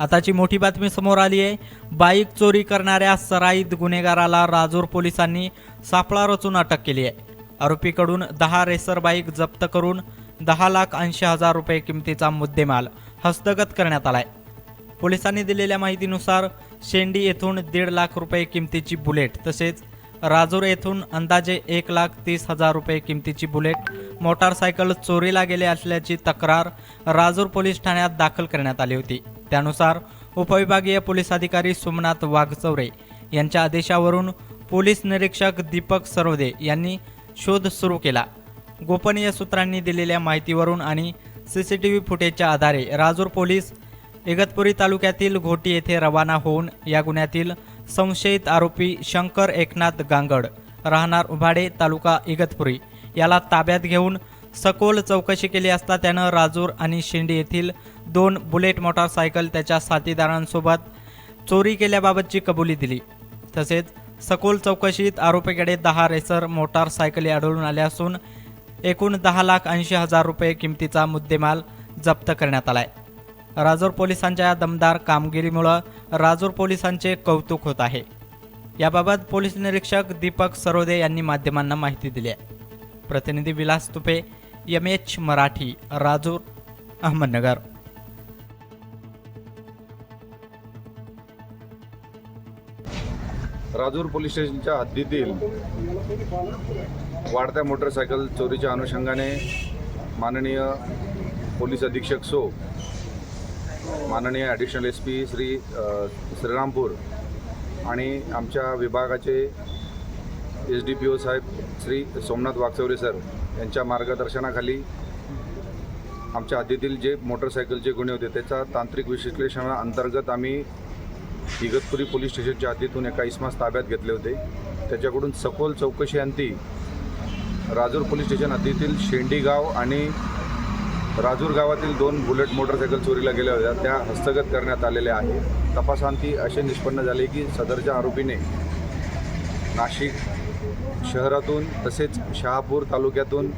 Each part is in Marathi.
आताची मोठी बातमी समोर आली आहे. बाईक चोरी करणाऱ्या सराईत गुन्हेगाराला राजूर पोलिसांनी सापळा रचून अटक केली आहे. आरोपीकडून दहा रेसर बाईक जप्त करून दहा लाख ऐंशी हजार रुपये किमतीचा मुद्देमाल हस्तगत करण्यात आलाय. पोलिसांनी दिलेल्या माहितीनुसार शेंडी येथून दीड लाख रुपये किमतीची बुलेट तसेच राजूर येथून अंदाजे एक लाख तीस हजार रुपये किमतीची बुलेट मोटारसायकल चोरीला गेले असल्याची तक्रार राजूर पोलीस ठाण्यात दाखल करण्यात आली होती. त्यानुसार उपविभागीय पोलीस अधिकारी सोमनाथ वाघचौरे यांच्या आदेशावरून पोलीस निरीक्षक दीपक सरोदे यांनी शोध सुरू केला. गोपनीय सूत्रांनी दिलेल्या माहितीवरून आणि सी सी टी व्ही फुटेजच्या आधारे राजूर पोलीस इगतपुरी तालुक्यातील घोटी येथे रवाना होऊन या गुन्ह्यातील संशयित आरोपी शंकर एकनाथ गांगड राहणार उभाडे तालुका इगतपुरी. याला ताब्यात घेऊन सखोल चौकशी केली असता त्यानं राजूर आणि शिंडी येथील दोन बुलेट मोटारसायकल त्याच्या साथीदारांसोबत चोरी केल्याबाबतची कबुली दिली. तसेच सखोल चौकशीत आरोपीकडे दहा रेसर मोटारसायकली आढळून आल्या असून एकूण दहा लाख ऐंशी हजार रुपये किमतीचा मुद्देमाल जप्त करण्यात आला आहे राजूर पोलिसांच्या या दमदार कामगिरीमुळं राजूर पोलिसांचे कौतुक होत आहे. याबाबत पोलीस निरीक्षक दीपक सरोदे यांनी माध्यमांना माहिती दिली आहे. प्रतिनिधी Vilas Tupe M H Marathi Rajur Ahmednagar. Rajur police स्टेशनच्या हद्दीतील वाढत्या मोटरसायकल चोरीच्या अनुषंगाने माननीय पोलीस अधीक्षक सो माननीय additional S P Shri Shrirampur आणि आमच्या विभागाचे एस डी पी ओ साहेब श्री सोमनाथ वागचौरे सर यांच्या मार्गदर्शनाखाली आमच्या हद्दीतील जे मोटरसायकलचे गुन्हे होते त्याचा तांत्रिक विश्लेषणा अंतर्गत आम्ही इगतपुरी पोलीस स्टेशनच्या हद्दीतून एका इस्मास ताब्यात घेतले होते. त्याच्याकडून सखोल चौकशी अंती राजूर पोलीस स्टेशन हद्दीतील शेंडी गाव आणि राजूर गावातील दोन बुलेट मोटरसायकल चोरीला गेल्या होत्या. त्या हस्तगत करण्यात आलेल्या आहेत. तपासांती असे निष्पन्न झाले की सदरच्या आरोपीने नाशिक शहरातून तसेच शहापूर तालुक्यातून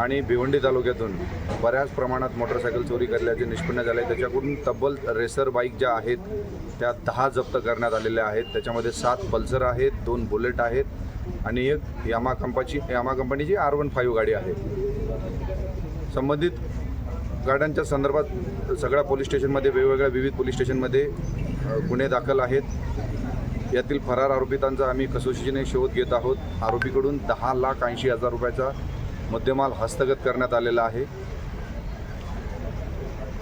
आणि भिवंडी तालुक्यातून बऱ्याच प्रमाणात मोटरसायकल चोरी केल्याचे निष्पन्न झाले. त्याच्याकडून तब्बल रेसर बाईक ज्या आहेत त्या दहा जप्त करण्यात आलेल्या आहेत. त्याच्यामध्ये सात पल्सर आहेत दोन बुलेट आहेत आणि एक यामा कंपाची यामा कंपनीची आर वन फाईव्ह गाडी आहे. संबंधित गाड्यांच्या संदर्भात सगळ्या पोलीस स्टेशनमध्ये वेगवेगळ्या विविध पोलीस स्टेशनमध्ये गुन्हे दाखल आहेत. यातील फरार आरोपितांचा आम्ही कसोशीने शोध घेत आहोत. आरोपीकडून दहा लाख ऐंशी हजार रुपयाचा मुद्देमाल हस्तगत करण्यात आलेला आहे.